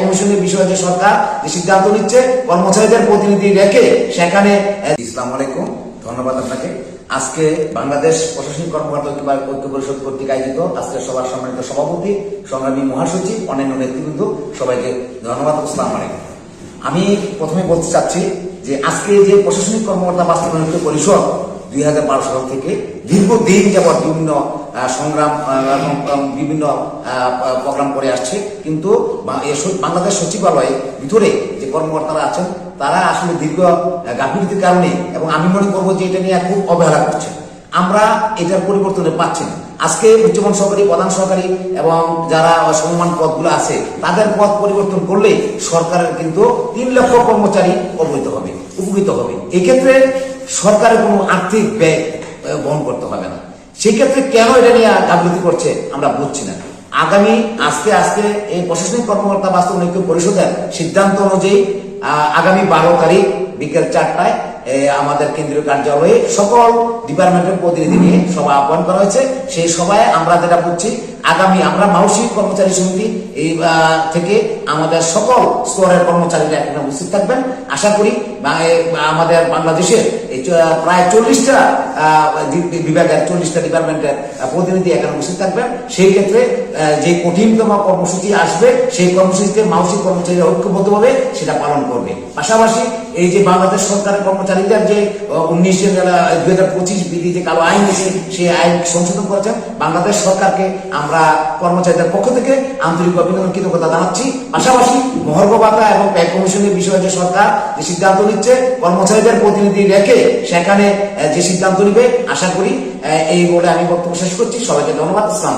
কমিশনের বিষয়ে যে সরকার যে সিদ্ধান্ত নিচ্ছে, কর্মচারীদের প্রতিনিধি রেখে সেখানে ইসলাম আলাইকুম। ধন্যবাদ আপনাকে। আজকে বাংলাদেশ প্রশাসনিক কর্মকর্তা ঐক্য পরিষদ কর্তৃক আয়োজিত আজকে সবার সম্মানিত সভাপতি, সংগ্রামী মহাসচিব, অন্যান্য নেতৃবৃন্দ, সবাইকে ধন্যবাদ ইসলাম আলাইকুম। আমি প্রথমে বলতে চাচ্ছি যে আজকে যে প্রশাসনিক কর্মকর্তা বাস্তবায়ন পরিষদ দুই হাজার বারো সাল থেকে দীর্ঘদিন যাবৎ বিভিন্ন সংগ্রাম বিভিন্ন প্রোগ্রাম করে আসছে। কিন্তু বাংলাদেশ সচিবালয়ে ভিতরে যে কর্মকর্তারা আছেন, তারা আসলে দীর্ঘ গাফিলতির কারণে এবং আমি মনে করব যে এটা নিয়ে খুব অবহেলা করছে। আমরা এটার পরিবর্তনে পাচ্ছি না। আজকে উচ্চমান সহকারী প্রধান সহকারী এবং যারা সম্মান পদগুলো আছে, তাদের পদ পরিবর্তন করলে সরকারের কিন্তু তিন লক্ষ কর্মচারী অবহিত হবে, উপকৃত হবে। এক্ষেত্রে সরকারের কোনো আর্থিক ব্যয় বহন করতে হবে না। সেক্ষেত্রে কেন এটা নিয়ে গাফিলতি করছে আমরা বুঝছি না। আগামী আস্তে আস্তে এই প্রশাসনিক কর্মকর্তা বাস্তব ঐক্য পরিষদের সিদ্ধান্ত অনুযায়ী আগামী বারো তারিখ বিকেল চারটায় আমাদের কেন্দ্রীয় কার্যালয়ে সকল ডিপার্টমেন্টের প্রতিনিধি নিয়ে সভা আহ্বান করা হয়েছে। সেই সভায় আমরা যেটা বুঝছি, আগামী আমরা মাউসি কর্মচারী সমিতি এই থেকে আমাদের সকল স্তরের কর্মচারীরা এখানে উপস্থিত থাকবেন। আশা করি আমাদের বাংলাদেশের প্রায় চল্লিশটা বিভাগের চল্লিশটা ডিপার্টমেন্টের প্রতিনিধি এখানে উপস্থিত থাকবেন। সেই ক্ষেত্রে যে কঠিনতম কর্মসূচি আসবে, সেই কর্মসূচিতে মাউসিক কর্মচারীরা ঐক্যবদ্ধভাবে সেটা পালন করবে। পাশাপাশি এই যে বাংলাদেশ সরকারের কর্মচারীদের যে উনিশ দুই হাজার পঁচিশ বিধি যে কালো আইন এসে সেই আইন সংশোধন করেছেন বাংলাদেশ সরকারকে আমরা কর্মচারীদের পক্ষ থেকে আন্তরিক অভিনন্দন, কৃতজ্ঞতা জানাচ্ছি। পাশাপাশি মহর্গ ভাতা এবং ব্যয় কমিশনের বিষয়ে যে সরকার যে সিদ্ধান্ত নিচ্ছে, কর্মচারীদের প্রতিনিধি রেখে সেখানে যে সিদ্ধান্ত নিবে, আশা করি এই বলে আমি বক্তব্য শেষ করছি। সবাইকে ধন্যবাদ। ইসলাম